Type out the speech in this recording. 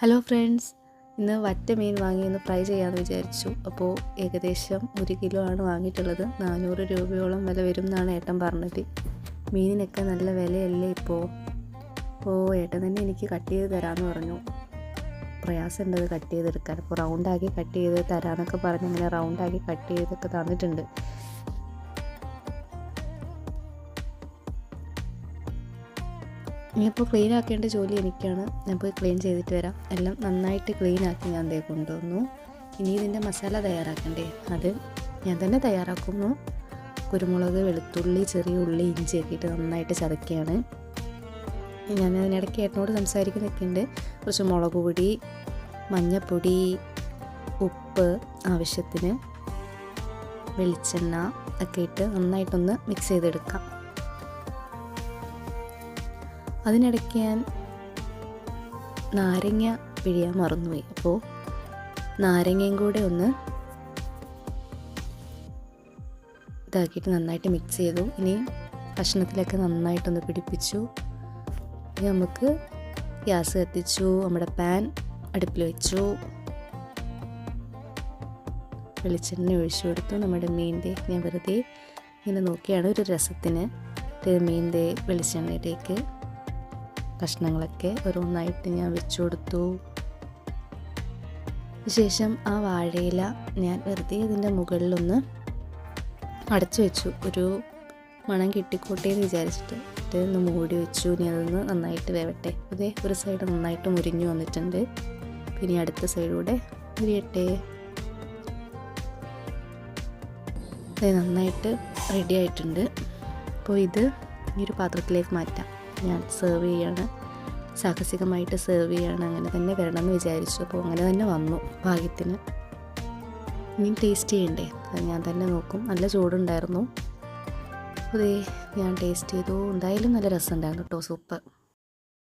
Hello friends ഇന്ന് വറ്റ മീൻ വാങ്ങി ഒന്ന് ഫ്രൈ ചെയ്യാമെന്ന് വിചാരിച്ചു. അപ്പോൾ ഏകദേശം ഒരു കിലോ ആണ് വാങ്ങിയിട്ടുള്ളത്. നാനൂറ് രൂപയോളം വില വരും എന്നാണ് ഏട്ടൻ പറഞ്ഞത്. മീനിനൊക്കെ നല്ല വിലയല്ലേ ഇപ്പോൾ അപ്പോൾ ഏട്ടൻ തന്നെ എനിക്ക് കട്ട് ചെയ്ത് തരാമെന്ന് പറഞ്ഞു. പ്രയാസമുണ്ട് അത് കട്ട് ചെയ്തെടുക്കാൻ. അപ്പോൾ റൗണ്ടാക്കി കട്ട് ചെയ്ത് തരാമെന്നൊക്കെ പറഞ്ഞ് ഇങ്ങനെ റൗണ്ടാക്കി കട്ട് ചെയ്തൊക്കെ തന്നിട്ടുണ്ട്. ഇനിയിപ്പോൾ ക്ലീൻ ആക്കേണ്ട ജോലി എനിക്കാണ്. ഞാൻ പോയി ക്ലീൻ ചെയ്തിട്ട് വരാം. എല്ലാം നന്നായിട്ട് ക്ലീൻ ആക്കി ഞാൻ ദേ കൊണ്ടുവന്നു. ഇനി ഇതിന്റെ മസാല തയ്യാറാക്കണ്ടേ? അത് ഞാൻ തന്നെ തയ്യാറാക്കുന്നു. കുരുമുളക് വെളുത്തുള്ളി ചെറിയ ഉള്ളി ഇഞ്ചി ആക്കിയിട്ട് നന്നായിട്ട് ചതക്കുകയാണ് ഞാൻ അതിനിടയ്ക്ക് ഏട്ടനോട് സംസാരിക്കുന്നൊക്കെ ഉണ്ട് കുറച്ച് മുളക് പൊടി മഞ്ഞൾപ്പൊടി ഉപ്പ് ആവശ്യത്തിന് വെളിച്ചെണ്ണ ഒക്കെ ഇട്ട് നന്നായിട്ടൊന്ന് മിക്സ് ചെയ്തെടുക്കാം. അതിനിടയ്ക്ക് ഞാൻ നാരങ്ങ പിഴിയാൻ മറന്നുപോയി. അപ്പോൾ നാരങ്ങയും കൂടെ ഒന്ന് ഇതാക്കിയിട്ട് നന്നായിട്ട് മിക്സ് ചെയ്തു. ഇനി ഭക്ഷണത്തിലൊക്കെ നന്നായിട്ടൊന്ന് പിടിപ്പിച്ചു. ഇനി നമുക്ക് ഗ്യാസ് കത്തിച്ചു നമ്മുടെ പാൻ അടുപ്പിൽ വെച്ചു. വെളിച്ചെണ്ണ ഒഴിച്ചു കൊടുത്തു. നമ്മുടെ മീന്റെ ഞാൻ വെറുതെ ഇങ്ങനെ നോക്കിയാണ് ഒരു രസത്തിന്. മീന്റെ വെളിച്ചെണ്ണയിലേക്ക്. കഷ്ണങ്ങളൊക്കെ ഓരോന്നായിട്ട് ഞാൻ വെച്ചു കൊടുത്തു. ശേഷം ആ വാഴയില ഞാൻ വെറുതെ ഇതിന്റെ മുകളിലൊന്ന് അടച്ചു വെച്ചു. ഒരു മണം കിട്ടിക്കോട്ടെ എന്ന് വിചാരിച്ചിട്ട് ഒന്ന് മൂടി വെച്ചു. ഇനി അതൊന്ന് നന്നായിട്ട് വേവട്ടെ. അതേ ഒരു സൈഡ് നന്നായിട്ട് മുരിഞ്ഞു വന്നിട്ടുണ്ട്. പിന്നെ അടുത്ത സൈഡൂടെ മുരിയട്ടെ അതെ നന്നായിട്ട് റെഡി ആയിട്ടുണ്ട്. അപ്പോൾ ഇത് ഈ ഒരു പാത്രത്തിലേക്ക് മാറ്റാം. ഞാൻ സെർവ് ചെയ്യാണ്. സാഹസികമായിട്ട് സെർവ് ചെയ്യാണ്. അങ്ങനെ തന്നെ വരണമെന്ന് വിചാരിച്ചു. അപ്പോൾ അങ്ങനെ തന്നെ വന്നു ഭാഗ്യത്തിന്. ഇനി ടേസ്റ്റ് ചെയ്യണ്ടേ? അത് ഞാൻ തന്നെ നോക്കും. നല്ല ചൂടുണ്ടായിരുന്നു. അതേ ഞാൻ ടേസ്റ്റ് ചെയ്തു. എന്തായാലും നല്ല രസമുണ്ടായിരുന്നു കേട്ടോ സൂപ്പർ